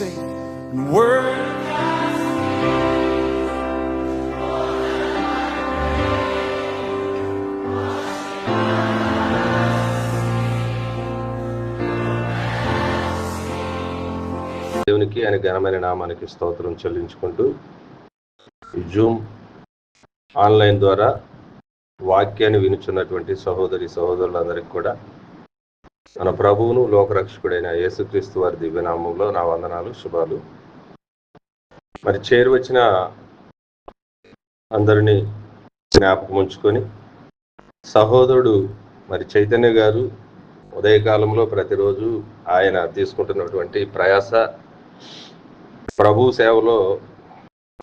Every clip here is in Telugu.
say, Word. దేవునికి ఆయన ఘనమైన నామానికి స్తోత్రం చెల్లించుకుంటూ జూమ్ ఆన్లైన్ ద్వారా వాక్యాన్ని వినుచున్నటువంటి సహోదరి సహోదరులందరికీ కూడా మన ప్రభువును లోకరక్షకుడైన యేసుక్రీస్తు వారి దివ్యనామంలో నా వందనాలు శుభాలు. మరి చేరువచ్చిన అందరినీ జ్ఞాపకం ఉంచుకొని సహోదరుడు మరి చైతన్య గారు ఉదయకాలంలో ప్రతిరోజు ఆయన తీసుకుంటున్నటువంటి ప్రయాస ప్రభు సేవలో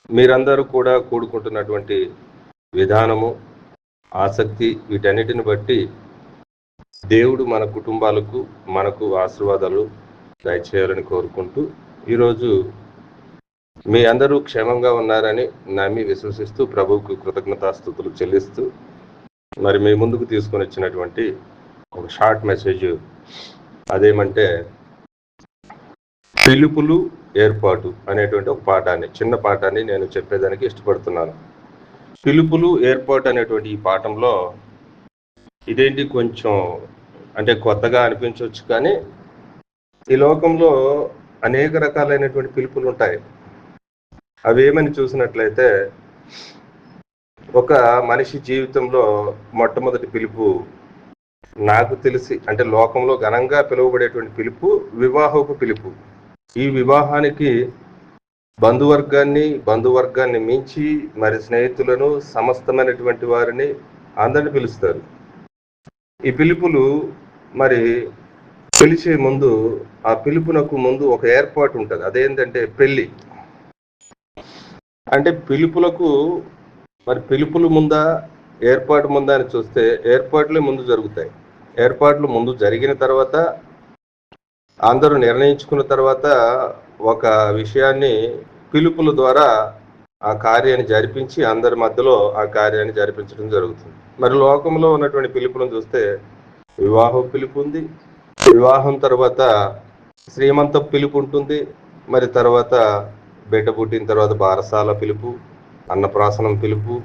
మీరందరూ కూడా కూడుకుంటున్నటువంటి విధానము ఆసక్తి వీటన్నిటిని బట్టి దేవుడు మన కుటుంబాలకు మనకు ఆశీర్వాదాలు దయచేయాలని కోరుకుంటూ ఈరోజు మీ అందరూ క్షేమంగా ఉన్నారని నమ్మి విశ్వసిస్తూ ప్రభువుకు కృతజ్ఞతాస్థుతులు చెల్లిస్తూ మరి మీ ముందుకు తీసుకొని వచ్చినటువంటి ఒక షార్ట్ మెసేజ్ అదేమంటే పిలుపులు ఏర్పాటు అనేటువంటి ఒక పాఠాన్ని చిన్న పాఠాన్ని నేను చెప్పేదానికి ఇష్టపడుతున్నాను. పిలుపులు ఏర్పాటు అనేటువంటి ఈ పాఠంలో ఇదేంటి కొంచెం అంటే కొత్తగా అనిపించవచ్చు కానీ ఈ లోకంలో అనేక రకాలైనటువంటి పిలుపులు ఉంటాయి. అవి ఏమని చూసినట్లయితే ఒక మనిషి జీవితంలో మొట్టమొదటి పిలుపు నాకు తెలిసి అంటే లోకంలో ఘనంగా పిలువబడేటువంటి పిలుపు వివాహపు పిలుపు. ఈ వివాహానికి బంధువర్గాన్ని బంధువర్గాన్ని మించి మరి స్నేహితులను సమస్తమైనటువంటి వారిని అందరిని పిలుస్తారు. ఈ పిలుపులు మరి పిలిచే ముందు ఆ పిలుపునకు ముందు ఒక ఏర్పాటు ఉంటుంది. అదేంటంటే పెళ్ళి అంటే పిలుపులకు మరి పిలుపులు ముందా ఏర్పాటు ముందా అని చూస్తే ఏర్పాట్లే ముందు జరుగుతాయి. ఏర్పాట్లు ముందు జరిగిన తర్వాత అందరూ నిర్ణయించుకున్న తర్వాత ఒక విషయాన్ని పిలుపుల ద్వారా ఆ కార్యాన్ని జరిపించి అందరి మధ్యలో ఆ కార్యాన్ని జరిపించడం జరుగుతుంది. మరి లోకంలో ఉన్నటువంటి పిలుపులను చూస్తే వివాహం పిలుపు ఉంది. వివాహం తర్వాత శ్రీమంత పిలుపు ఉంటుంది. మరి తర్వాత బిడ్డ పుట్టిన తర్వాత బారసాల పిలుపు అన్నప్రాసనం పిలుపు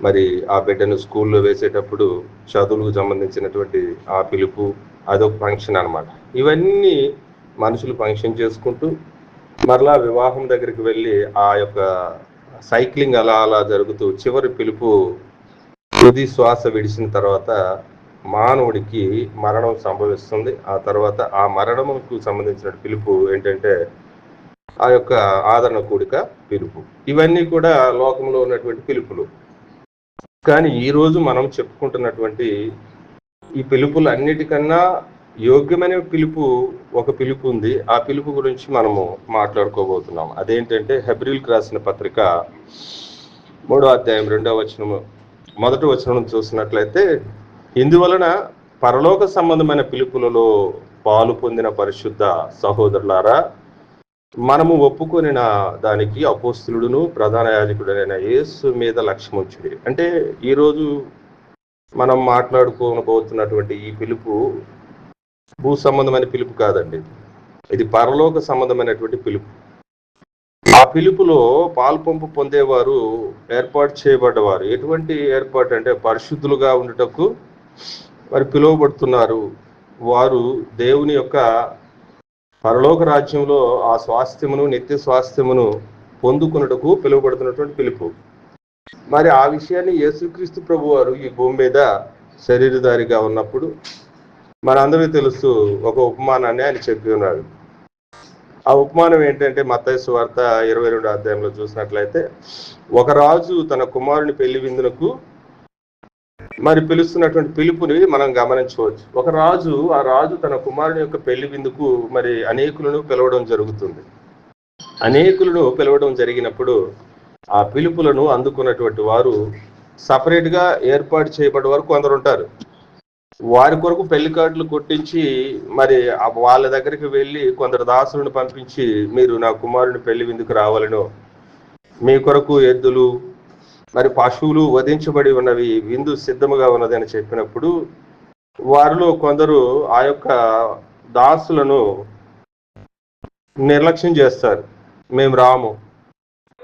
మరి ఆ బిడ్డను స్కూల్లో వేసేటప్పుడు చదువులకు సంబంధించినటువంటి ఆ పిలుపు అదొక ఫంక్షన్ అన్నమాట. ఇవన్నీ మనుషులు ఫంక్షన్ చేసుకుంటూ మరలా వివాహం దగ్గరికి వెళ్ళి ఆ యొక్క సైక్లింగ్ అలా అలా జరుగుతూ చివరి పిలుపు తుది శ్వాస విడిచిన తర్వాత మానవుడికి మరణం సంభవిస్తుంది. ఆ తర్వాత ఆ మరణముకు సంబంధించిన పిలుపు ఏంటంటే ఆ యొక్క ఆదరణ కూడిక పిలుపు. ఇవన్నీ కూడా లోకంలో ఉన్నటువంటి పిలుపులు. కానీ ఈరోజు మనం చెప్పుకుంటున్నటువంటి ఈ పిలుపులు అన్నిటికన్నా యోగ్యమైన పిలుపు ఒక పిలుపు ఉంది. ఆ పిలుపు గురించి మనము మాట్లాడుకోబోతున్నాం. అదేంటంటే హెబ్రిల్కి రాసిన పత్రిక మూడో అధ్యాయం రెండో వచనము. మొదటి వచనం చూసినట్లయితే ఇందువలన పరలోక సంబంధమైన పిలుపులలో పాలు పొందిన పరిశుద్ధ సహోదరులారా మనము ఒప్పుకొనిన దానికి అపోస్తులుడును ప్రధాన యాజకుడైన యేసు మీద లక్ష్యం ఉంచుడి. అంటే ఈరోజు మనం మాట్లాడుకోబోతున్నటువంటి ఈ పిలుపు భూ సంబంధమైన పిలుపు కాదండి ఇది. పరలోక సంబంధమైనటువంటి పిలుపు. ఆ పిలుపులో పాల్పంపు పొందేవారు ఏర్పాటు చేయబడ్డవారు. ఎటువంటి ఏర్పాటు అంటే పరిశుద్ధులుగా ఉండటకు మరి పిలువబడుతున్నారు. వారు దేవుని యొక్క పరలోక రాజ్యంలో ఆ స్వాస్థ్యమును నిత్య స్వాస్థ్యమును పొందుకున్నటకు పిలువబడుతున్నటువంటి పిలుపు. మరి ఆ విషయాన్ని యేసుక్రీస్తు ప్రభువారు ఈ భూమి మీద శరీరధారిగా ఉన్నప్పుడు మనందరికీ తెలుసు ఒక ఉపమానాన్ని ఆయన చెప్పి ఉన్నాడు. ఆ ఉపమానం ఏంటంటే మత్తయి సువార్త ఇరవై రెండు అధ్యాయంలో చూసినట్లయితే ఒక రాజు తన కుమారుని పెళ్ళి విందునకు మరి పిలుస్తున్నటువంటి పిలుపుని మనం గమనించవచ్చు. ఒక రాజు ఆ రాజు తన కుమారుని యొక్క పెళ్ళి విందుకు మరి అనేకులను పిలవడం జరుగుతుంది. అనేకులను పిలవడం జరిగినప్పుడు ఆ పిలుపులను అందుకున్నటువంటి వారు సపరేట్గా ఏర్పాటు చేయబడే వారు కొందరు ఉంటారు. వారి కొరకు పెళ్ళి కార్డులు కొట్టించి మరి వాళ్ళ దగ్గరికి వెళ్ళి కొందరు దాసులను పంపించి మీరు నా కుమారుని పెళ్ళి విందుకు రావాలను. మీ కొరకు ఎద్దులు మరి పశువులు వధించబడి ఉన్నవి విందు సిద్ధముగా ఉన్నది అని చెప్పినప్పుడు వారిలో కొందరు ఆ యొక్క దాసులను నిర్లక్ష్యం చేస్తారు. మేము రాము.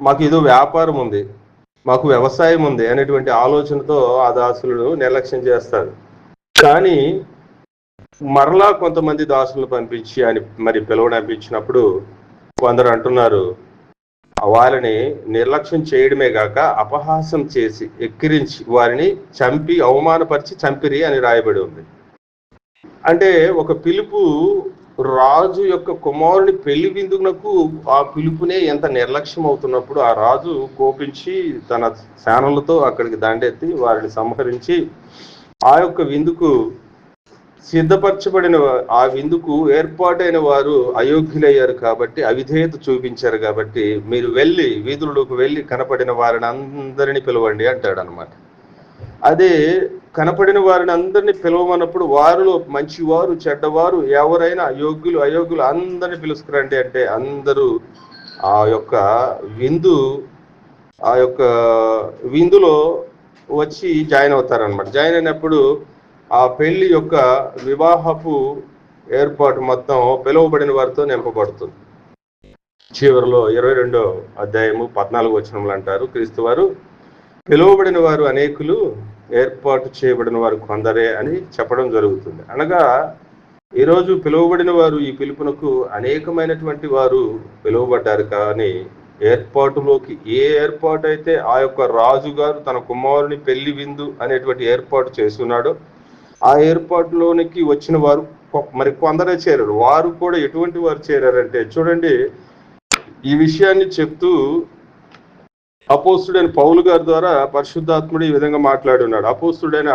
మాకు ఏదో వ్యాపారం ఉంది. మాకు వ్యవసాయం ఉంది అనేటువంటి ఆలోచనతో ఆ దాసులను నిర్లక్ష్యం చేస్తారు. కానీ మరలా కొంతమంది దాసులను పంపించి అని మరి పిలువనంపించినప్పుడు కొందరు అంటున్నారు వారిని నిర్లక్ష్యం చేయడమే గాక అపహాసం చేసి ఎక్కిరించి వారిని చంపి అవమానపరిచి చంపిరి అని రాయబడి ఉంది. అంటే ఒక పిలుపు రాజు యొక్క కుమారుని పెళ్ళి విందునకు ఆ పిలుపునే ఎంత నిర్లక్ష్యం అవుతున్నప్పుడు ఆ రాజు కోపించి తన సేనలతో అక్కడికి దండెత్తి వారిని సంహరించి ఆ యొక్క విందుకు సిద్ధపరచబడిన ఆ విందుకు ఏర్పాటైన వారు అయోగ్యులయ్యారు కాబట్టి అవిధేయత చూపించారు కాబట్టి మీరు వెళ్ళి వీధుల్లోకి వెళ్ళి కనపడిన వారిని అందరినీ పిలవండి అంటాడు అనమాట అదే కనపడిన వారిని అందరినీ పిలవమన్నప్పుడు వారిలో మంచివారు చెడ్డవారు ఎవరైనా అయోగ్యులు అయోగ్యులు అందరిని పిలుసుకురండి అంటే అందరూ ఆ యొక్క విందు ఆ యొక్క విందులో వచ్చి జాయిన్ అవుతారనమాట జాయిన్ అయినప్పుడు ఆ పెళ్ళి యొక్క వివాహపు ఏర్పాటు మొత్తం పిలువబడిన వారితో నింపబడుతుంది. చివరిలో ఇరవై రెండో అధ్యాయము పద్నాలుగు వచనములు అంటారు క్రీస్తు వారు పిలువబడిన వారు అనేకులు ఏర్పాటు చేయబడిన వారు కొందరే అని చెప్పడం జరుగుతుంది. అనగా ఈరోజు పిలువబడిన వారు ఈ పిలుపునకు అనేకమైనటువంటి వారు పిలువబడ్డారు కానీ ఏర్పాటులోకి ఏ ఏర్పాటు అయితే ఆ యొక్క రాజుగారు తన కుమారుని పెళ్ళి విందు అనేటువంటి ఏర్పాటు చేస్తున్నాడో ఆ ఏర్పాటులోనికి వచ్చిన వారు కొ- మరి కొందరే చేరారు. వారు కూడా ఎటువంటి వారు చేరారంటే చూడండి ఈ విషయాన్ని చెప్తూ అపోస్తుడైన పౌలు గారి ద్వారా పరిశుద్ధాత్ముడు ఈ విధంగా మాట్లాడున్నాడు. అపోస్తుడైన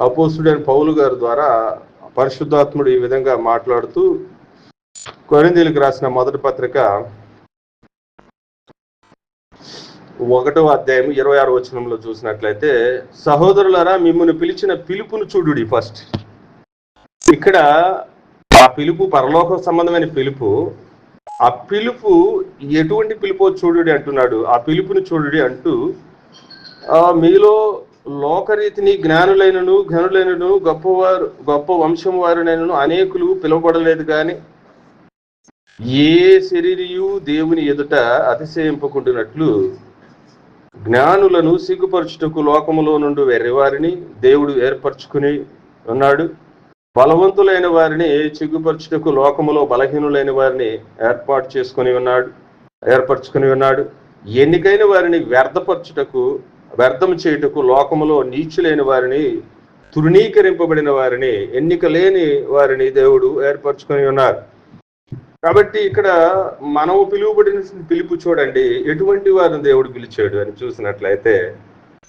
అపోస్తుడైన పౌలు గారి ద్వారా పరిశుద్ధాత్ముడు ఈ విధంగా మాట్లాడుతూ కొరిందీలకు రాసిన మొదటి పత్రిక ఒకటో అధ్యాయం ఇరవై ఆరో వచనంలో చూసినట్లయితే సహోదరులారా మిమ్మల్ని పిలిచిన పిలుపును చూడుడి ఫస్ట్. ఇక్కడ ఆ పిలుపు పరలోక సంబంధమైన పిలుపు. ఆ పిలుపు ఎటువంటి పిలుపు చూడుడి అంటున్నాడు. ఆ పిలుపుని చూడుడి అంటూ ఆ మీలో లోకరీతిని జ్ఞానులైనను ఘనులైనను గొప్పవారు గొప్ప వంశం వారినైనను అనేకులు పిలువబడలేదు కానీ ఏ శరీరియు దేవుని ఎదుట అతిశయింపకుంటున్నట్లు జ్ఞానులను సిగ్గుపరచుటకు లోకములో నుండి వెర్రివారిని దేవుడు ఏర్పరచుకుని ఉన్నాడు. బలవంతులైన వారిని సిగ్గుపరచుటకు లోకములో బలహీనులైన వారిని ఏర్పాటు చేసుకొని ఉన్నాడు ఏర్పరచుకుని ఉన్నాడు. ఎన్నికైన వారిని వ్యర్థపరచుటకు వ్యర్థం చేయుటకు లోకములో నీచులైన వారిని తృణీకరింపబడిన వారిని ఎన్నిక లేని వారిని దేవుడు ఏర్పరచుకొని ఉన్నారు. కాబట్టి ఇక్కడ మనం పిలువబడిన పిలుపు చూడండి. ఎటువంటి వారిని దేవుడు పిలిచాడు అని చూసినట్లయితే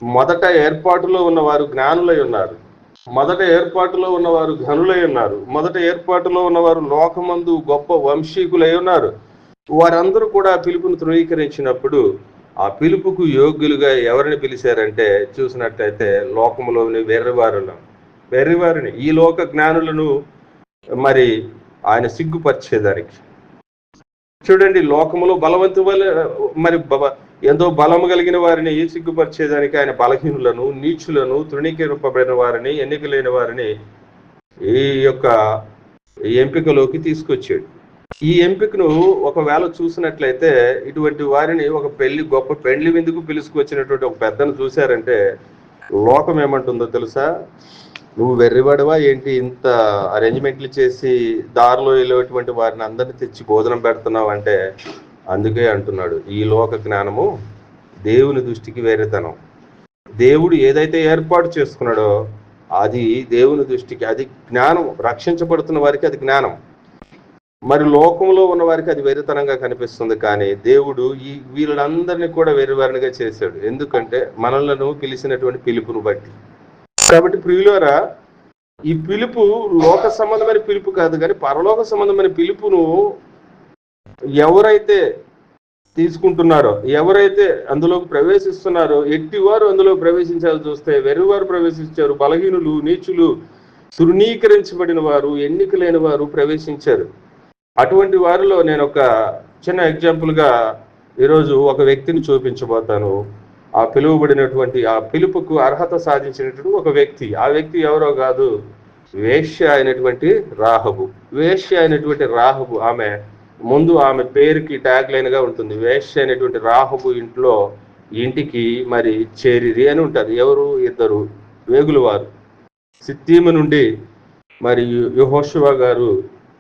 మొదట ఏర్పాటులో ఉన్నవారు జ్ఞానులై ఉన్నారు. మొదట ఏర్పాటులో ఉన్నవారు ఘనులై ఉన్నారు. మొదట ఏర్పాటులో ఉన్నవారు లోకమందు గొప్ప వంశీకులై ఉన్నారు. వారందరూ కూడా పిలుపును ధృవీకరించినప్పుడు ఆ పిలుపుకు యోగ్యులుగా ఎవరిని పిలిచారంటే చూసినట్లయితే లోకములోని వెర్రివారులను వెర్రివారిని ఈ లోక జ్ఞానులను మరి ఆయన సిగ్గుపరిచేదానికి చూడండి లోకములో బలవంతు మరి బ- ఎంతో బలము కలిగిన వారిని సిగ్గుపరిచేదానికి ఆయన బలహీనులను నీచులను తృణీకరింపబడిన వారిని ఎన్నికలేని వారిని ఈ యొక్క ఎంపికలోకి తీసుకొచ్చాడు. ఈ ఎంపికను ఒకవేళ చూసినట్లయితే ఇటువంటి వారిని ఒక పెళ్ళి గొప్ప పెళ్ళి విందుకు పిలుచుకొచ్చినటువంటి ఒక పెద్దను చూశారంటే లోకం ఏమంటుందో తెలుసా? నువ్వు వెర్రివాడవా ఏంటి? ఇంత అరేంజ్మెంట్లు చేసి దారిలో వెళ్ళేటువంటి వారిని అందరిని తెచ్చి భోజనం పెడుతున్నావు అంటే అందుకే అంటున్నాడు. ఈ లోక జ్ఞానము దేవుని దృష్టికి వేరేతనం. దేవుడు ఏదైతే ఏర్పాటు చేసుకున్నాడో అది దేవుని దృష్టికి అది జ్ఞానం రక్షించబడుతున్న వారికి అది జ్ఞానం. మరి లోకంలో ఉన్న వారికి అది వెరితనంగా కనిపిస్తుంది కానీ దేవుడు ఈ వీళ్ళందరినీ కూడా వెరివారినిగా చేశాడు. ఎందుకంటే మనలను పిలిచినటువంటి పిలుపును బట్టి. కాబట్టి ప్రియులారా ఈ పిలుపు లోక సంబంధమైన పిలుపు కాదు కానీ పరలోక సంబంధమైన పిలుపును ఎవరైతే తీసుకుంటున్నారో ఎవరైతే అందులోకి ప్రవేశిస్తున్నారో ఎట్టివారు అందులో ప్రవేశించాలి చూస్తే వెర్రివారు ప్రవేశించారు బలహీనులు నీచులు తృణీకరించబడిన వారు ఎన్నిక లేని వారు ప్రవేశించారు. అటువంటి వారిలో నేను ఒక చిన్న ఎగ్జాంపుల్గా ఈరోజు ఒక వ్యక్తిని చూపించబోతాను. ఆ పిలువబడినటువంటి ఆ పిలుపుకు అర్హత సాధించినటువంటి ఒక వ్యక్తి. ఆ వ్యక్తి ఎవరో కాదు? వేశ్య అయినటువంటి రాహబు వేశ్య అయినటువంటి రాహబు ఆమె ముందు ఆమె పేరుకి ట్యాగ్ లైన్గా ఉంటుంది. వేష్య అయినటువంటి రాహబు ఇంట్లో ఇంటికి మరి చేరిరి అని ఉంటుంది ఎవరు? ఇద్దరు వేగులు వారు సిత్తీము నుండి మరి యుహోశివ గారు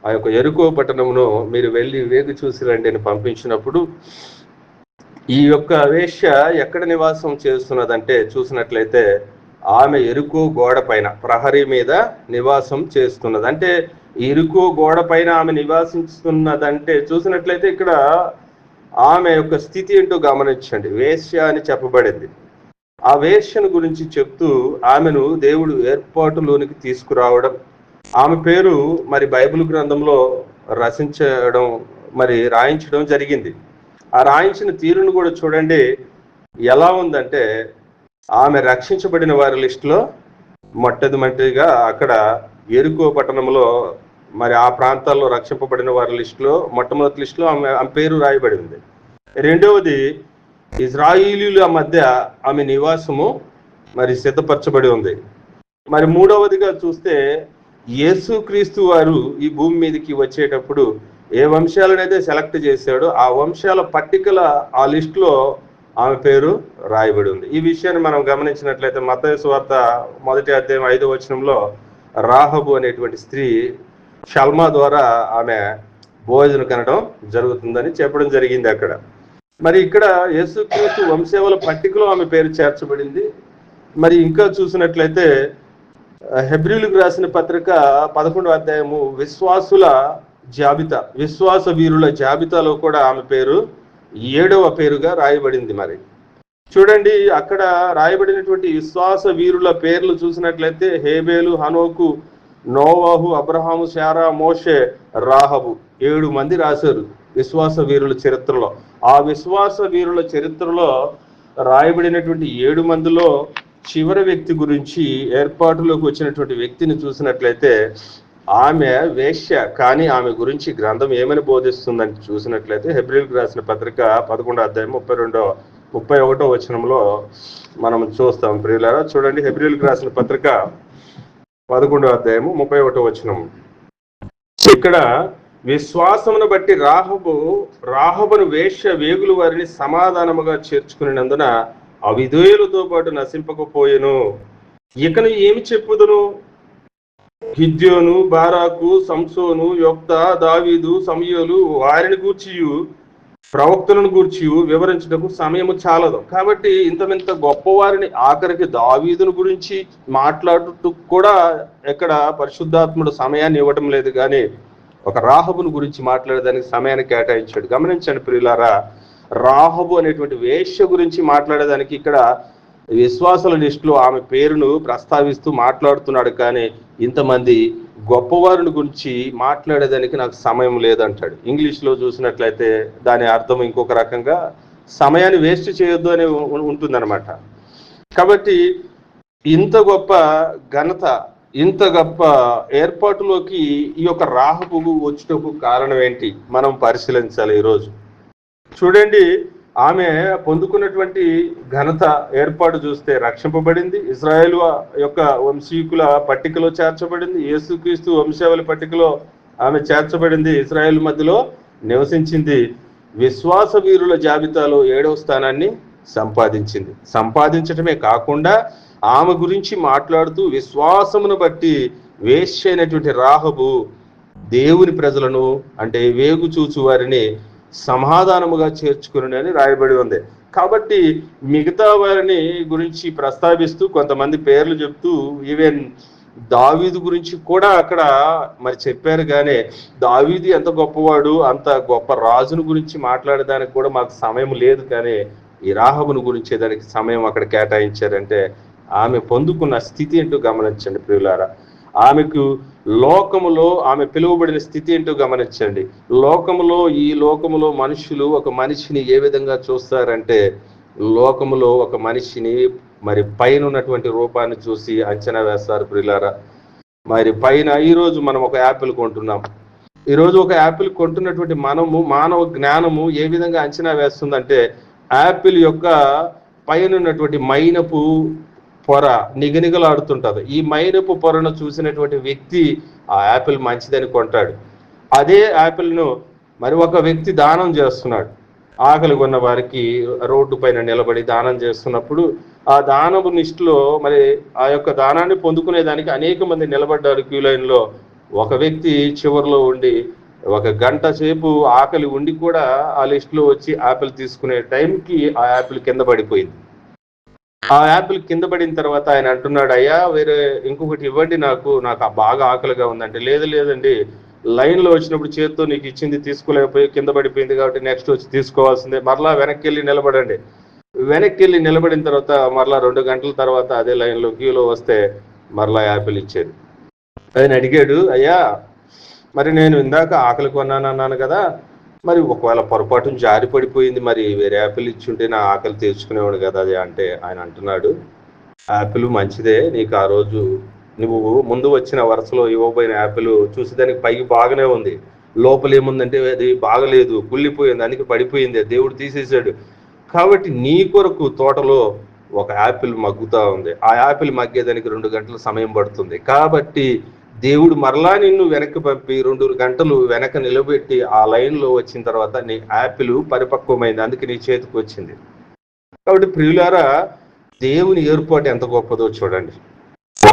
ఆ యొక్క ఎరుకో పట్టణమును మీరు వెళ్ళి వేగు చూసి రండి అని పంపించినప్పుడు ఈ యొక్క వేష్య ఎక్కడ నివాసం చేస్తున్నదంటే చూసినట్లయితే ఆమె ఎరుకు గోడ పైన ప్రహరీ మీద నివాసం చేస్తున్నది. అంటే ఇరుకు గోడ పైన ఆమె నివాసిస్తున్నదంటే చూసినట్లయితే ఇక్కడ ఆమె యొక్క స్థితి ఏంటో గమనించండి. వేశ్య అని చెప్పబడింది. ఆ వేశ్యను గురించి చెప్తూ ఆమెను దేవుడు ఏర్పాటులోనికి తీసుకురావడం ఆమె పేరు మరి బైబిల్ గ్రంథంలో రచించడం మరి రాయించడం జరిగింది. ఆ రాయించిన తీరును కూడా చూడండి. ఎలా ఉందంటే ఆమె రక్షించబడిన వారి లిస్టులో మొట్టమొదటిగా అక్కడ ఎరుకో పట్టణంలో మరి ఆ ప్రాంతాల్లో రక్షింపబడిన వారి లిస్టులో మొట్టమొదటి లిస్టులో ఆమె ఆమె పేరు రాయబడి ఉంది. రెండవది ఇజ్రాయిలీల మధ్య ఆమె నివాసము మరి సిద్ధపరచబడి ఉంది. మరి మూడవదిగా చూస్తే యేసుక్రీస్తు వారు ఈ భూమి మీదకి వచ్చేటప్పుడు ఏ వంశాలనైతే సెలెక్ట్ చేశాడో ఆ వంశాల పట్టికల ఆ లిస్టులో ఆమె పేరు రాయబడి ఉంది. ఈ విషయాన్ని మనం గమనించినట్లయితే మత వార్త మొదటి అధ్యాయం ఐదో వచనంలో రాహబు అనేటువంటి స్త్రీ షల్మా ద్వారా ఆమె భోజనం కనడం జరుగుతుందని చెప్పడం జరిగింది అక్కడ. మరి ఇక్కడ యేసుక్రీస్తు వంశవల పట్టికలో ఆమె పేరు చేర్చబడింది. మరి ఇంకా చూసినట్లయితే హెబ్రిలకు రాసిన పత్రిక పదకొండు అధ్యాయము విశ్వాసుల జాబితా విశ్వాస వీరుల జాబితాలో కూడా ఆమె పేరు ఏడవ పేరుగా రాయబడింది మరి. చూడండి అక్కడ రాయబడినటువంటి విశ్వాస వీరుల పేర్లు చూసినట్లయితే హేబేలు హనోకు నోవాహు అబ్రహాము శారా మోషే రాహబు ఏడు మంది రాశారు విశ్వాస వీరుల చరిత్రలో. ఆ విశ్వాస వీరుల చరిత్రలో రాయబడినటువంటి ఏడు మందిలో చివరి వ్యక్తి గురించి ఏర్పాటులోకి వచ్చినటువంటి వ్యక్తిని చూసినట్లయితే ఆమె వేశ్య కానీ ఆమె గురించి గ్రంథం ఏమని బోధిస్తుందని చూసినట్లయితే హెబ్రిల్కి రాసిన పత్రిక పదకొండో అధ్యాయం ముప్పై రెండో ముప్పై ఒకటో వచనంలో మనం చూస్తాం. ప్రియులారా చూడండి హెబ్రిల్కి రాసిన పత్రిక పదకొండో అధ్యాయము ముప్పై ఒకటో వచనం. ఇక్కడ విశ్వాసమును బట్టి రాహబు రాహబును వేశ్య వేగులు వారిని సమాధానముగా చేర్చుకునేందున అవిధేయులతో పాటు నశింపకపోయేను. ఇకను ఏమి చెప్పుదును? హిద్యోను బారాకు సంసోను యొక్త దావీదు సమయలు వారిని గూర్చియు ప్రవక్తలను గూర్చి వివరించటకు సమయము చాలదు. కాబట్టి ఇంతమింత గొప్పవారిని ఆఖరికి దావీదును గురించి మాట్లాడుతూ కూడా ఎక్కడ పరిశుద్ధాత్ముడు సమయాన్ని ఇవ్వటం లేదు. కానీ ఒక రాహబును గురించి మాట్లాడేదానికి సమయాన్ని కేటాయించాడు. గమనించండి ప్రియులారా రాహబు అనేటువంటి వేష్య గురించి మాట్లాడేదానికి ఇక్కడ విశ్వాసాల లిస్టులో ఆమె పేరును ప్రస్తావిస్తూ మాట్లాడుతున్నాడు కానీ ఇంతమంది గొప్పవారిని గురించి మాట్లాడేదానికి నాకు సమయం లేదంటాడు. ఇంగ్లీష్లో చూసినట్లయితే దాని అర్థం ఇంకొక రకంగా సమయాన్ని వేస్ట్ చేయొద్దు అని ఉంటుందన్నమాట. కాబట్టి ఇంత గొప్ప ఘనత ఇంత గొప్ప ఏర్పాటులోకి ఈ యొక్క రాహబు వచ్చుటకు కారణం ఏంటి? మనం పరిశీలించాలి ఈరోజు. చూడండి ఆమె పొందుకున్నటువంటి ఘనత ఏర్పాటు చూస్తే రక్షింపబడింది. ఇజ్రాయెల్ యొక్క వంశీకుల పట్టికలో చేర్చబడింది. యేసుక్రీస్తు వంశావళి పట్టికలో ఆమె చేర్చబడింది. ఇజ్రాయెల్ మధ్యలో నివసించింది. విశ్వాస వీరుల జాబితాలో ఏడవ స్థానాన్ని సంపాదించింది. సంపాదించటమే కాకుండా ఆమె గురించి మాట్లాడుతూ విశ్వాసమును బట్టి వేశ్య అయినటువంటి రాహబు దేవుని ప్రజలను అంటే వేగు చూచు వారిని సమాధానముగా చేర్చుకుని అని రాయబడి ఉంది. కాబట్టి మిగతా వారిని గురించి ప్రస్తావిస్తూ కొంతమంది పేర్లు చెప్తూ ఈవెన్ దావీదు గురించి కూడా అక్కడ మరి చెప్పారు కానీ దావీది ఎంత గొప్పవాడు అంత గొప్ప రాజును గురించి మాట్లాడడానికి కూడా మాకు సమయం లేదు కానీ ఈ రాహబును గురించి దానికి సమయం అక్కడ కేటాయించారంటే ఆమె పొందుకున్న స్థితి ఏంటో గమనించండి ప్రియులారా. ఆమెకు లోకములో ఆమె పిలువబడిన స్థితి ఏంటో గమనించండి. లోకములో ఈ లోకములో మనుషులు ఒక మనిషిని ఏ విధంగా చూస్తారంటే లోకములో ఒక మనిషిని మరి పైన ఉన్నటువంటి రూపాన్ని చూసి అంచనా వేస్తారు ప్రిలారా మరి పైన ఈరోజు మనం ఒక యాపిల్ కొంటున్నాం. ఈరోజు ఒక యాపిల్ కొంటున్నటువంటి మనము మానవ జ్ఞానము ఏ విధంగా అంచనా వేస్తుందంటే యాపిల్ యొక్క పైన ఉన్నటువంటి మైనపు పొర నిగనిగలాడుతుంటుంది. ఈ మైనపు పొరను చూసినటువంటి వ్యక్తి ఆ యాపిల్ మంచిదని కొంటాడు. అదే యాపిల్ను మరి ఒక వ్యక్తి దానం చేస్తున్నాడు. ఆకలి కొన్న వారికి రోడ్డు పైన నిలబడి దానం చేస్తున్నప్పుడు ఆ దానపు నిష్ఠలో మరి ఆ యొక్క దానాన్ని పొందుకునేదానికి అనేక మంది నిలబడ్డారు క్యూ లైన్లో. ఒక వ్యక్తి చివరిలో ఉండి ఒక గంట సేపు ఆకలి ఉండి కూడా ఆ లిస్టులో వచ్చి యాపిల్ తీసుకునే టైంకి ఆ యాపిల్ కింద పడిపోయింది. ఆ యాపిల్ కింద పడిన తర్వాత ఆయన అంటున్నాడు అయ్యా వేరే ఇంకొకటి ఇవ్వండి నాకు నాకు బాగా ఆకలిగా ఉందంటే. లేదు లేదండి. లైన్లో వచ్చినప్పుడు చేత్తో నీకు ఇచ్చింది తీసుకోలేకపోయి కింద పడిపోయింది కాబట్టి నెక్స్ట్ వచ్చి తీసుకోవాల్సిందే. మరలా వెనక్కి వెళ్ళి నిలబడండి. వెనక్కి వెళ్ళి నిలబడిన తర్వాత మరలా రెండు గంటల తర్వాత అదే లైన్లో క్యూలో వస్తే మరలా యాపిల్ ఇచ్చేది. ఆయన అడిగాడు అయ్యా మరి నేను ఇందాక ఆకలి కొన్నాను అన్నాను కదా మరి ఒకవేళ పొరపాటును జారి పడిపోయింది మరి వేరే యాపిల్ ఇచ్చుంటే నా ఆకలి తీర్చుకునేవాడు కదా అది అంటే ఆయన అంటున్నాడు. యాపిల్ మంచిదే నీకు ఆ రోజు నువ్వు ముందు వచ్చిన వరుసలో ఇవ్వబోయిన యాపిల్ చూసి దానికి పైకి బాగానే ఉంది. లోపల ఏముందంటే అది బాగలేదు కుళ్ళిపోయింది అందుకే పడిపోయింది దేవుడు తీసేశాడు. కాబట్టి నీ కొరకు తోటలో ఒక యాపిల్ మగ్గుతా ఉంది. ఆ యాపిల్ మగ్గేదానికి రెండు గంటల సమయం పడుతుంది. కాబట్టి దేవుడు మరలా నిన్ను వెనక్కి పంపి రెండు గంటలు వెనక నిలబెట్టి ఆ లైన్లో వచ్చిన తర్వాత నీ యాపిల్ పరిపక్వమైంది. అందుకే నీ చేతికి వచ్చింది. కాబట్టి ప్రియులారా దేవుని ఏర్పాటు ఎంత గొప్పదో చూడండి.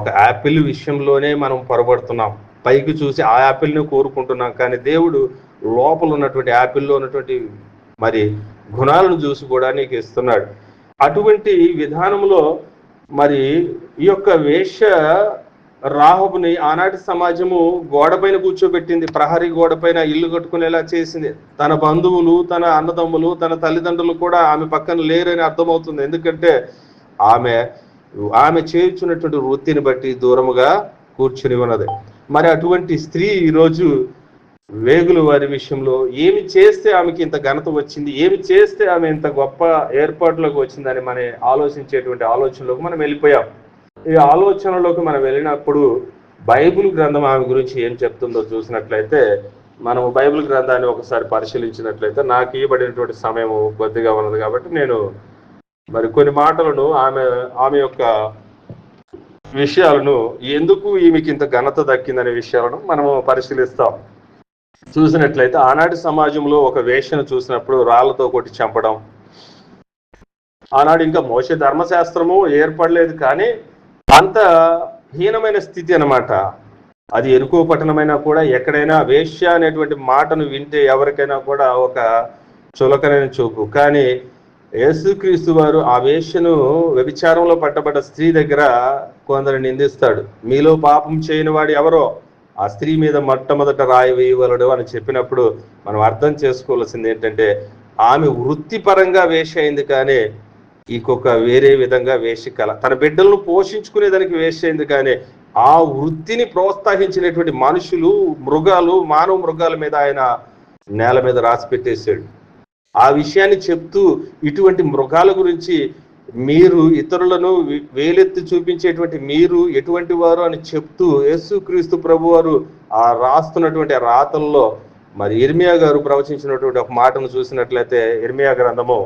ఒక యాపిల్ విషయంలోనే మనం పొరబడుతున్నాం. పైకి చూసి ఆ యాపిల్ని కోరుకుంటున్నాం. కానీ దేవుడు లోపల ఉన్నటువంటి యాపిల్లో ఉన్నటువంటి మరి గుణాలను చూసి కూడా నీకు ఇస్తున్నాడు. అటువంటి విధానంలో మరి ఈ యొక్క వేష్య రాహుబుని ఆనాటి సమాజము గోడపైన కూర్చోబెట్టింది. ప్రహరీ గోడపైన ఇల్లు కట్టుకునేలా చేసింది. తన బంధువులు తన అన్నదమ్ములు తన తల్లిదండ్రులు కూడా ఆమె పక్కన లేరని అర్థమవుతుంది. ఎందుకంటే ఆమె ఆమె చేర్చున్నటువంటి వృత్తిని బట్టి దూరముగా కూర్చుని ఉన్నది మరి అటువంటి స్త్రీ ఈరోజు వేగులు వారి విషయంలో ఏమి చేస్తే ఆమెకి ఇంత ఘనత వచ్చింది? ఏమి చేస్తే ఆమె ఇంత గొప్ప ఏర్పాట్లోకి వచ్చిందని మన ఆలోచించేటువంటి ఆలోచనలోకి మనం వెళ్ళిపోయాం. ఈ ఆలోచనలోకి మనం వెళ్ళినప్పుడు బైబిల్ గ్రంథం ఆమె గురించి ఏం చెప్తుందో చూసినట్లయితే మనము బైబిల్ గ్రంథాన్ని ఒకసారి పరిశీలించినట్లయితే నాకు ఇవ్వబడినటువంటి సమయం కొద్దిగా ఉన్నది కాబట్టి నేను మరి కొన్ని మాటలను ఆమె ఆమె యొక్క విషయాలను ఎందుకు ఈమెకి ఇంత ఘనత దక్కిందనే విషయాలను మనము పరిశీలిస్తాం. చూసినట్లయితే ఆనాటి సమాజంలో ఒక వేషను చూసినప్పుడు రాళ్ళతో కొట్టి చంపడం. ఆనాడు ఇంకా మోసే ధర్మశాస్త్రము ఏర్పడలేదు కానీ అంత హీనమైన స్థితి అనమాట అది ఎరుకో పట్టణమైనా కూడా ఎక్కడైనా వేశ్య అనేటువంటి మాటను వింటే ఎవరికైనా కూడా ఒక చులకనైన చూపు. కానీ యేసుక్రీస్తు వారు ఆ వేష్యను వ్యభిచారంలో పట్టబడ్డ స్త్రీ దగ్గర కొందరు నిందిస్తాడు. మీలో పాపం చేయని వాడు ఎవరో ఆ స్త్రీ మీద మొట్టమొదట రాయి వేయవలడు అని చెప్పినప్పుడు మనం అర్థం చేసుకోవాల్సింది ఏంటంటే ఆమె వృత్తిపరంగా వేష అయింది కానీ ఇంకొక వేరే విధంగా వేష కళ తన బిడ్డలను పోషించుకునేదానికి వేష అయింది కానీ ఆ వృత్తిని ప్రోత్సహించినటువంటి మనుషులు మృగాలు మానవ మృగాల మీద ఆయన నేల మీద రాసి పెట్టేశాడు. ఆ విషయాన్ని చెప్తూ ఇటువంటి మృగాల గురించి మీరు ఇతరులను వేలెత్తి చూపించేటువంటి మీరు ఎటువంటి వారు అని చెప్తూ యేసుక్రీస్తు ప్రభు వారు ఆ రాస్తున్నటువంటి రాతల్లో మరి ఇర్మియా గారు ప్రవచించినటువంటి ఒక మాటను చూసినట్లయితే ఇర్మియా గ్రంథము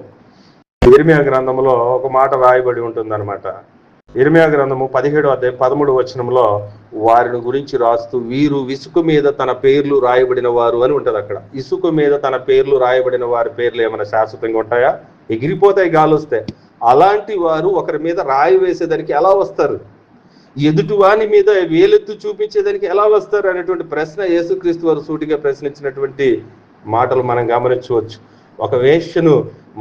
ఇర్మియా గ్రంథంలో ఒక మాట రాయబడి ఉంటుందన్నమాట. ఇర్మియా గ్రంథము పదిహేడు అధ్యాయం పదమూడు వచనంలో వారిని గురించి రాస్తూ వీరు ఇసుక మీద తన పేర్లు రాయబడిన వారు అని ఉంటుంది అక్కడ. ఇసుక మీద తన పేర్లు రాయబడిన వారి పేర్లు ఏమైనా శాశ్వతంగా ఉంటాయా? ఎగిరిపోతాయి గాలొస్తే అలాంటి వారు ఒకరి మీద రాయి వేసేదానికి ఎలా వస్తారు? ఎదుటి వాని మీద వేలెత్తు చూపించేదానికి ఎలా వస్తారు? అనేటువంటి ప్రశ్న యేసుక్రీస్తు వారు సూటిగా ప్రశ్నించినటువంటి మాటలు మనం గమనించవచ్చు. ఒక వేష్యను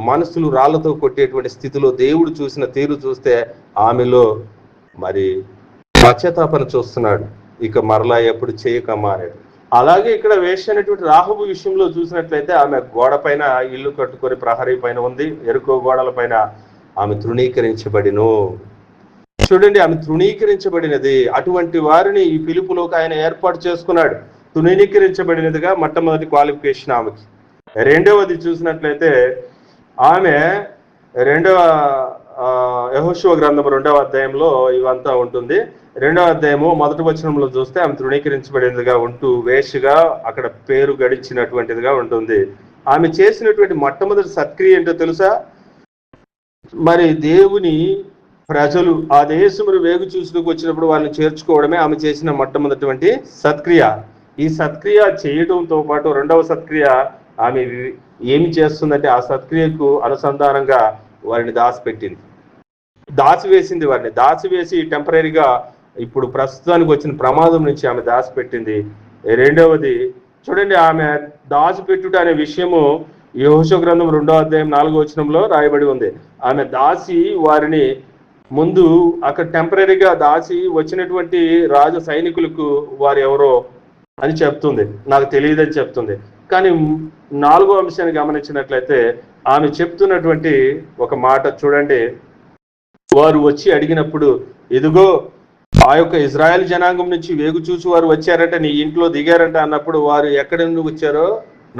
మనసులు రాళ్ళతో కొట్టేటువంటి స్థితిలో దేవుడు చూసిన తీరు చూస్తే ఆమెలో మరి పశ్చాత్తాపన చూస్తున్నాడు. ఇక మరలా ఎప్పుడు చేయకమ్మా అనేది అలాగే ఇక్కడ వేష్య అనేటువంటి రాహుబు విషయంలో చూసినట్లయితే ఆమె గోడ పైన ఇల్లు కట్టుకొని ప్రహరీ పైన ఉంది. ఎరుకో గోడల పైన ఆమె తృణీకరించబడిను. చూడండి ఆమె తృణీకరించబడినది. అటువంటి వారిని ఈ పిలుపులోకి ఆయన ఏర్పాటు చేసుకున్నాడు. తృణీకరించబడినదిగా మొట్టమొదటి క్వాలిఫికేషన్ ఆమెకి. రెండవది చూసినట్లయితే ఆమె రెండవ యహోశివ గ్రంథం రెండవ అధ్యాయంలో ఇవంతా ఉంటుంది. రెండవ అధ్యాయము మొదటి వచనంలో చూస్తే ఆమె తృణీకరించబడినదిగా ఉంటూ వేషగా అక్కడ పేరు గడించినటువంటిదిగా ఉంటుంది. ఆమె చేసినటువంటి మొట్టమొదటి సత్క్రియ ఏంటో తెలుసా? మరి దేవుని ప్రజలు ఆ దేశమును వేగు చూసుకు వచ్చినప్పుడు వాళ్ళని చేర్చుకోవడమే ఆమె చేసిన మొట్టమొదటి సత్క్రియ. ఈ సత్క్రియ చేయడంతో పాటు రెండవ సత్క్రియ ఆమె ఏమి చేస్తుందంటే ఆ సత్క్రియకు అనుసంధానంగా వారిని దాచిపెట్టింది. దాచివేసింది వారిని. దాచివేసి టెంపరీగా ఇప్పుడు ప్రస్తుతానికి వచ్చిన ప్రమాదం నుంచి ఆమె దాచిపెట్టింది. రెండవది చూడండి ఆమె దాచిపెట్టుట అనే విషయము యెహోషువ గ్రంథం రెండో అధ్యాయం నాలుగో వచనంలో రాయబడి ఉంది. ఆమె దాసి వారిని ముందు అక్కడ టెంపరీగా దాచి వచ్చినటువంటి రాజ సైనికులకు వారు ఎవరో అని చెప్తుంది. నాకు తెలియదని చెప్తుంది. కానీ నాలుగో అంశాన్ని గమనించినట్లయితే ఆమె చెప్తున్నటువంటి ఒక మాట చూడండి. వారు వచ్చి అడిగినప్పుడు ఇదిగో ఆ యొక్క ఇజ్రాయెల్ జనాంగం నుంచి వేగు చూసి వారు వచ్చారంటే నీ ఇంట్లో దిగారంట అన్నప్పుడు వారు ఎక్కడి నుండి వచ్చారో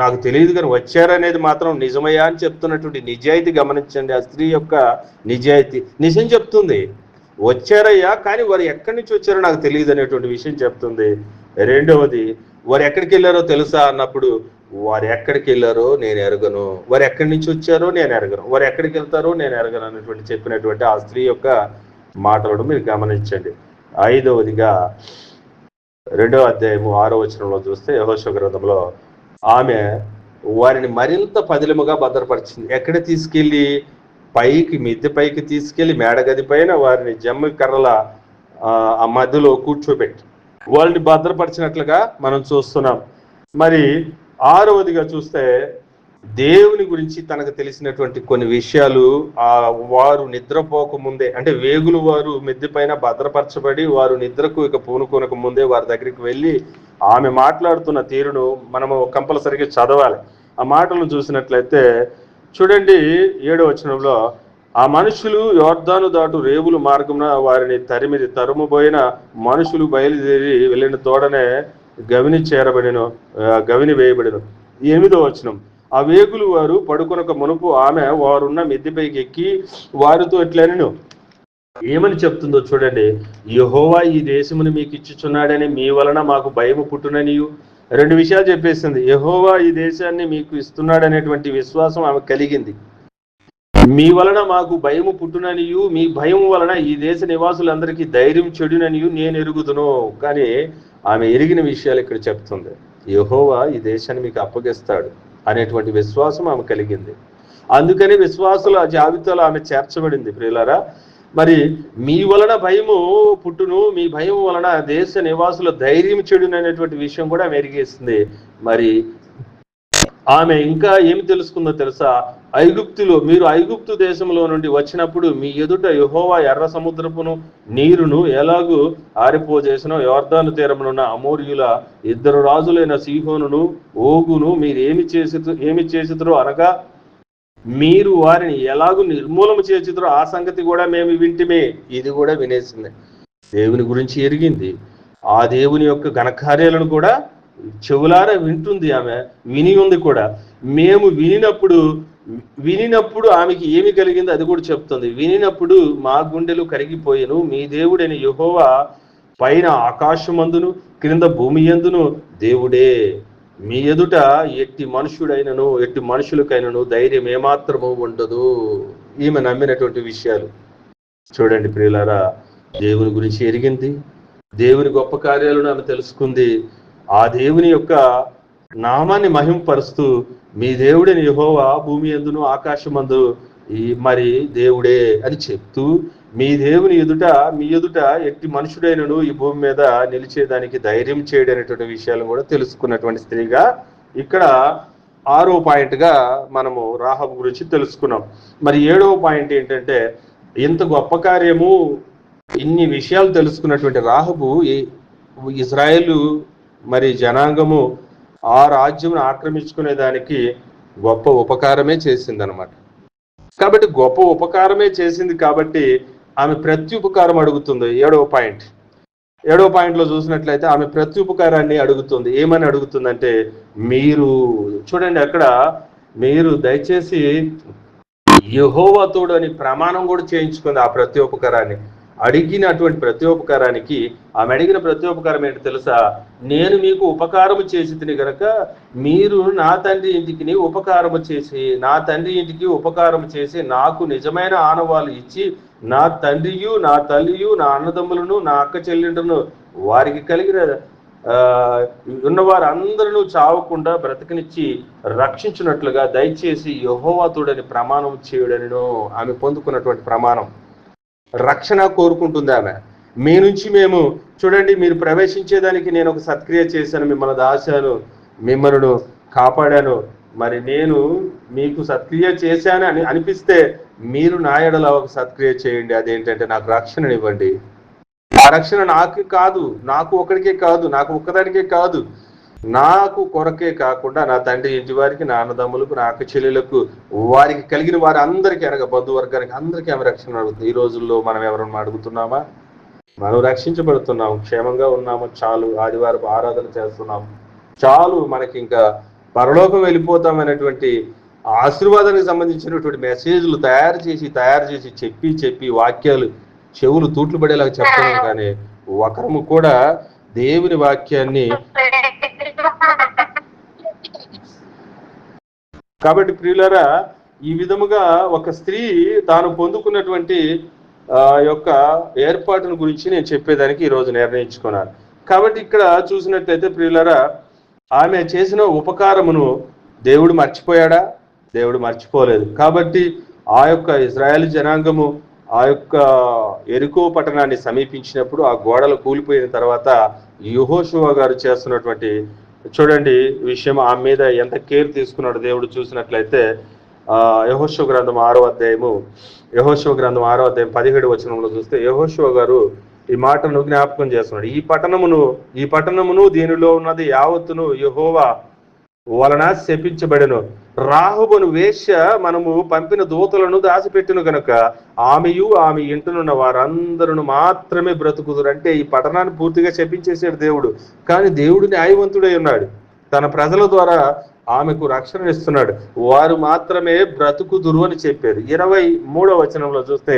నాకు తెలియదు కానీ వచ్చారనేది మాత్రం నిజమయ్యా అని చెప్తున్నటువంటి నిజాయితీ గమనించండి. ఆ స్త్రీ యొక్క నిజాయితీ నిజం చెప్తుంది. వచ్చారయ్యా కానీ వారు ఎక్కడి నుంచి వచ్చారో నాకు తెలియదు అనేటువంటి విషయం చెప్తుంది. రెండవది వారు ఎక్కడికి వెళ్ళారో తెలుసా? అన్నప్పుడు వారు ఎక్కడికి వెళ్ళారో నేను ఎరగను. వారు ఎక్కడి నుంచి వచ్చారో నేను ఎరగను. వారు ఎక్కడికి వెళ్తారో నేను ఎరగను అనేటువంటి చెప్పినటువంటి ఆ స్త్రీ యొక్క మాటలను మీరు గమనించండి. ఐదవదిగా రెండవ అధ్యాయము ఆరో వచనంలో చూస్తే యహోశ గ్రంథంలో ఆమె వారిని మరింత పదిలముగా భద్రపరిచింది. ఎక్కడ తీసుకెళ్ళి? పైకి మిద్దె పైకి తీసుకెళ్ళి మేడగది పైన వారిని జమ్మి కర్రల ఆ, ఆ మధ్యలో కూర్చోబెట్టి. వాళ్ళని భద్రపరిచినట్లుగా మనం చూస్తున్నాం. మరి ఆరవదిగా చూస్తే దేవుని గురించి తనకు తెలిసినటువంటి కొన్ని విషయాలు ఆ వారు నిద్రపోక ముందే అంటే వేగులు వారు మిద్దె పైన భద్రపరచబడి వారు నిద్రకు ఇక పూనుకోనక ముందే వారి దగ్గరికి వెళ్ళి ఆమె మాట్లాడుతున్న తీరును మనము కంపల్సరిగా చదవాలి. ఆ మాటలను చూసినట్లయితే చూడండి ఏడో వచనంలో ఆ మనుషులు యోర్ధాను దాటు రేవులు మార్గమున వారిని తరిమిది తరుముబోయిన మనుషులు బయలుదేరి వెళ్ళిన తోడనే గవిని చేరబడిన గవిని వేయబడిన. ఎనిమిదో వచనం. ఆ వేగులు వారు పడుకొనక మునుపు ఆమె వారున్న మిద్దెపైకి ఎక్కి వారితో ఎట్లనను ఏమని చెప్తుందో చూడండి. యహోవా ఈ దేశమును మీకు ఇచ్చుచున్నాడని మీ వలన మాకు భయము పుట్టుననియు. రెండు విషయాలు చెప్పేసింది. యహోవా ఈ దేశాన్ని మీకు ఇస్తున్నాడనేటువంటి విశ్వాసం ఆమె కలిగింది. మీ వలన మాకు భయము పుట్టుననియు. మీ భయం వలన ఈ దేశ నివాసులందరికీ ధైర్యం చెడుననియు నేను ఎరుగుదును. కానీ ఆమె ఎరిగిన విషయాలు ఇక్కడ చెప్తుంది. యహోవా ఈ దేశాన్ని మీకు అప్పగిస్తాడు అనేటువంటి విశ్వాసం ఆమె కలిగింది. అందుకని విశ్వాసుల జాబితాలో ఆమె చేర్చబడింది ప్రియులారా. మరి మీ వలన భయము పుట్టును మీ భయం వలన దేశ నివాసుల ధైర్యం చెడుననేటువంటి విషయం కూడా ఆమె ఎరిగేస్తుంది మరి ఆమె ఇంకా ఏమి తెలుసుకుందో తెలుసా? ఐగుప్తులో మీరు ఐగుప్తు దేశంలో నుండి వచ్చినప్పుడు మీ ఎదుట యహోవా ఎర్ర సముద్రపును నీరును ఎలాగూ ఆరిపోజేసినో యోర్ధాను తీరమునున్న అమోరియుల ఇద్దరు రాజులైన సీహోనును ఓగును మీరు ఏమి చేసి ఏమి చేసిద్రో అనగా మీరు వారిని ఎలాగూ నిర్మూలన చేసిద్రో ఆ సంగతి కూడా మేము వింటిమే. ఇది కూడా వినేసింది. దేవుని గురించి ఎరిగింది. ఆ దేవుని యొక్క ఘనకార్యాలను కూడా చెవులారా వింటుంది ఆమె విని ఉంది కూడా. మేము వినినప్పుడు వినినప్పుడు ఆమెకి ఏమి కలిగిందో అది కూడా చెప్తుంది. వినినప్పుడు మా గుండెలు కరిగిపోయేను మీ దేవుడైన యెహోవా పైన ఆకాశమందును క్రింద భూమి ఎందును దేవుడే. మీ ఎదుట ఎట్టి మనుషుడైనను ఎట్టి మనుషులకైనను ధైర్యం ఏమాత్రము ఉండదు. ఈమె నమ్మినటువంటి విషయాలు. చూడండి ప్రియులారా దేవుని గురించి ఎరిగింది. దేవుని గొప్ప కార్యాలను ఆమె తెలుసుకుంది. ఆ దేవుని యొక్క నామాన్ని మహింపరుస్తూ మీ దేవుడిని యహోవా భూమి ఎందును ఆకాశమందు ఈ మరి దేవుడే అని చెప్తూ మీ దేవుని ఎదుట మీ ఎదుట ఎట్టి మనుషుడైనను ఈ భూమి మీద నిలిచేదానికి ధైర్యం చేయడనేటువంటి విషయాలు విషయాలను కూడా తెలుసుకున్నటువంటి స్త్రీగా ఇక్కడ ఆరో పాయింట్గా మనము రాహబ్ గురించి తెలుసుకున్నాం. మరి ఏడవ పాయింట్ ఏంటంటే ఇంత గొప్ప కార్యము ఇన్ని విషయాలు తెలుసుకున్నటువంటి రాహబు ఇజ్రాయెల్ మరి జనాంగము ఆ రాజ్యమును ఆక్రమించుకునే దానికి గొప్ప ఉపకారమే చేసిందనమాట కాబట్టి గొప్ప ఉపకారమే చేసింది కాబట్టి ఆమె ప్రత్యుపకారం అడుగుతుంది. ఏడవ పాయింట్. ఏడవ పాయింట్లో చూసినట్లయితే ఆమె ప్రతి ఉపకారాన్ని అడుగుతుంది. ఏమని అడుగుతుందంటే మీరు చూడండి అక్కడ మీరు దయచేసి యహోవతోడు అని ప్రమాణం కూడా చేయించుకుంది ఆ ప్రతి ఉపకారాన్ని. అడిగినటువంటి ప్రత్యుపకారానికి ఆమె అడిగిన ప్రత్యుపకారం ఏంటి తెలుసా? నేను మీకు ఉపకారము చేసి తిని గనక మీరు నా తండ్రి ఇంటికి ఉపకారము చేసి నా తండ్రి ఇంటికి ఉపకారం చేసి నాకు నిజమైన ఆనవాలు ఇచ్చి నా తండ్రియు నా తల్లియు నా అన్నదమ్ములను నా అక్క చెల్లెండ్రును వారికి కలిగిన ఆ, ఉన్న వారందరూ చావకుండా బ్రతకనిచ్చి రక్షించినట్లుగా దయచేసి యహోవాతుడని ప్రమాణం చేయుడనిను ఆమె పొందుకున్నటువంటి ప్రమాణం. రక్షణ కోరుకుంటుంది ఆమె. మీ నుంచి మేము చూడండి మీరు ప్రవేశించేదానికి నేను ఒక సత్క్రియ చేశాను మిమ్మల్ని దాచాను మిమ్మల్ని కాపాడాను. మరి నేను మీకు సత్క్రియ చేశాను అని అనిపిస్తే మీరు నా ఎడల ఒక సత్క్రియ చేయండి. అదేంటంటే నాకు రక్షణనివ్వండి ఆ రక్షణ నాకు కాదు నాకు ఒకరికే కాదు నాకు ఒక్కదానికే కాదు. నాకు కొరకే కాకుండా నా తండ్రి ఇంటి వారికి నా అన్నదమ్ములకు నా అక్క చెల్లెలకు వారికి కలిగిన వారి అందరికీ అనగా బంధువర్గానికి అందరికీ ఆమె రక్షణ అడుగుతుంది. ఈ రోజుల్లో మనం ఎవరన్నా అడుగుతున్నామా? మనం రక్షించబడుతున్నాం క్షేమంగా ఉన్నాము చాలు ఆదివారం ఆరాధన చేస్తున్నాం చాలు మనకి ఇంకా పరలోకం వెళ్ళిపోతాం అనేటువంటి ఆశీర్వాదానికి సంబంధించినటువంటి మెసేజ్లు తయారు చేసి తయారు చేసి చెప్పి చెప్పి వాక్యాలు చెవులు తూట్లు పడేలాగా చెప్తున్నాం. కానీ ఒకరము కూడా దేవుని వాక్యాన్ని కాబట్టి ప్రియులరా ఈ విధముగా ఒక స్త్రీ తాను పొందుకున్నటువంటి ఆ యొక్క ఏర్పాటును గురించి నేను చెప్పేదానికి ఈ రోజు నిర్ణయించుకున్నాను. కాబట్టి ఇక్కడ చూసినట్లయితే ప్రియులరా ఆమె చేసిన ఉపకారమును దేవుడు మర్చిపోయాడా? దేవుడు మర్చిపోలేదు. కాబట్టి ఆ యొక్క ఇజ్రాయెల్ జనాంగము ఆ యొక్క ఎరుకో పట్టణాన్ని సమీపించినప్పుడు ఆ గోడలు కూలిపోయిన తర్వాత యుహోషువ గారు చేస్తున్నటువంటి చూడండి విషయం ఆమె మీద ఎంత కేర్ తీసుకున్నాడు దేవుడు చూసినట్లయితే ఆ యహోశివ గ్రంథం ఆరో అధ్యాయము యహోశివ గ్రంథం ఆరో అధ్యాయం పదిహేడు వచనంలో చూస్తే యహోశివ గారు ఈ మాటను జ్ఞాపకం చేస్తున్నాడు. ఈ పట్టణమును ఈ పట్టణమును దీనిలో ఉన్నది యావత్తును యహోవా వలన శపించబడెను. రాహుబను వేశ్య మనము పంపిన దూతలను దాచిపెట్టును గనుక ఆమెయు ఆమె ఇంటనున్న వారందరూ మాత్రమే బ్రతుకుదురు. అంటే ఈ పట్టణాన్ని పూర్తిగా శపించేశాడు దేవుడు. కానీ దేవుడు న్యాయవంతుడై ఉన్నాడు. తన ప్రజల ద్వారా ఆమెకు రక్షణ ఇస్తున్నాడు. వారు మాత్రమే బ్రతుకుదురు అని చెప్పారు. ఇరవై మూడవ వచనంలో చూస్తే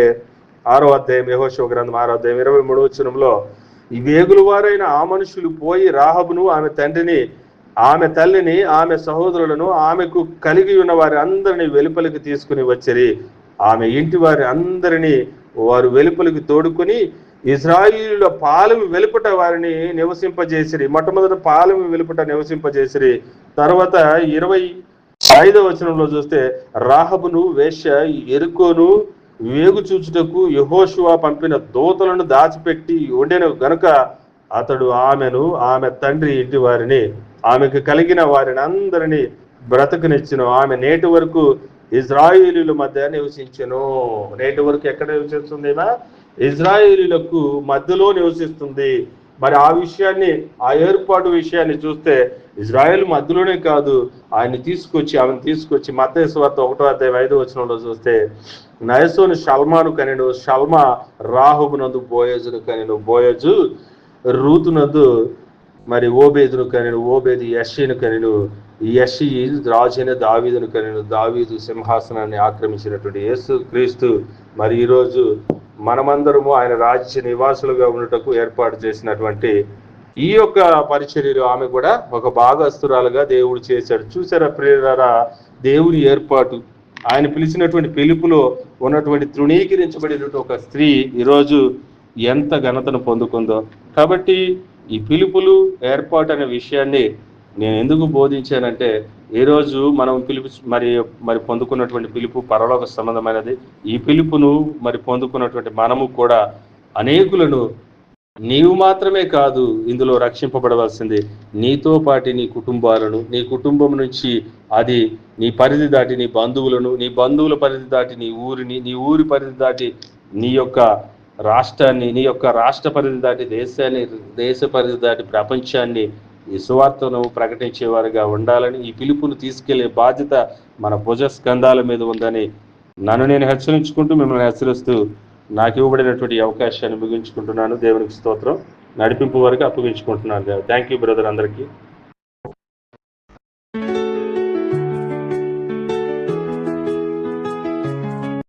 ఆరో అధ్యాయం యహోశివ గ్రంథం ఆరో అధ్యాయం ఇరవై మూడవ వచనంలో ఈ వేగుల వారైన ఆ మనుషులు పోయి రాహబును ఆమె తండ్రిని ఆమె తల్లిని ఆమె సహోదరులను ఆమెకు కలిగి ఉన్న వారి అందరిని వెలుపలికి తీసుకుని వచ్చిరి. ఆమె ఇంటి వారి అందరిని వారు వెలుపలికి తోడుకొని ఇజ్రాయిల పాలెము వెలుపట వారిని నివసింపజేసిరి. మొట్టమొదట పాలెము వెలుపట నివసింపజేసిరి. తర్వాత ఇరవై ఐదవ వచనంలో చూస్తే రాహబును వేశ్య ఎరుకోను వేగు చూచుటకు యహోషువా పంపిన దూతలను దాచిపెట్టి ఉండెను గనుక అతడు ఆమెను ఆమె తండ్రి ఇంటి వారిని ఆమెకు కలిగిన వారిని అందరినీ బ్రతకనిచ్చును. ఆమె నేటి వరకు ఇజ్రాయిలీల మధ్య నివసించెను. నేటి వరకు ఎక్కడ నివసిస్తుంది ఇజ్రాయిలీలకు మధ్యలో నివసిస్తుంది. మరి ఆ విషయాన్ని ఆ ఏర్పాటు విషయాన్ని చూస్తే ఇజ్రాయెల్ మధ్యలోనే కాదు ఆయన్ని తీసుకొచ్చి ఆమెను తీసుకొచ్చి మతేశ్వార్త ఒకటో అధ్యాయం ఐదో వచనంలో చూస్తే నయసోని షల్మాను కనిడు షల్మా రాహుబునందు బోయజును కనిడు బోయజు రూతునందు మరి ఓబేదును కనెను ఓబేది యషీను కనెను యషి రాజైన దావీదును కనెను. దావీదు సింహాసనాన్ని ఆక్రమించినటువంటి యేసు క్రీస్తు మరి ఈరోజు మనమందరము ఆయన రాజ్య నివాసులుగా ఉండటకు ఏర్పాటు చేసినటువంటి ఈ యొక్క పరిచర్యలు ఆమె కూడా ఒక భాగస్తురాలుగా దేవుడు చేశాడు. చూసారా ప్రేరరా దేవుని ఏర్పాటు. ఆయన పిలిచినటువంటి పిలుపులో ఉన్నటువంటి తృణీకరించబడినటువంటి ఒక స్త్రీ ఈరోజు ఎంత ఘనతను పొందుకుందో. కాబట్టి ఈ పిలుపులు ఏర్పాటు అనే విషయాన్ని నేను ఎందుకు బోధించానంటే ఈరోజు మనం పిలుపు మరి మరి పొందుకున్నటువంటి పిలుపు పరలోక సంబంధమైనది. ఈ పిలుపును మరి పొందుకున్నటువంటి మనము కూడా అనేకులను నీవు మాత్రమే కాదు ఇందులో రక్షింపబడవలసింది. నీతో పాటి నీ కుటుంబాలను నీ కుటుంబం నుంచి అది నీ పరిధి దాటి నీ బంధువులను నీ బంధువుల పరిధి దాటి నీ ఊరిని నీ ఊరి పరిధి దాటి నీ యొక్క రాష్ట్రాన్ని నీ యొక్క రాష్ట్ర పరిధి దాటి దేశాన్ని దేశ పరిధి దాటి ప్రపంచాన్ని ఈ సువార్తను ప్రకటించేవారుగా ఉండాలని ఈ పిలుపును తీసుకెళ్ళే బాధ్యత మన భుజ స్కంధాల మీద ఉందని నన్ను నేను హెచ్చరించుకుంటూ మిమ్మల్ని హెచ్చరిస్తూ నాకు ఇవ్వబడినటువంటి అవకాశాన్ని ముగించుకుంటున్నాను. దేవునికి స్తోత్రం. నడిపింపు వరకు అప్పగించుకుంటున్నాను. థ్యాంక్ యూ బ్రదర్ అందరికీ.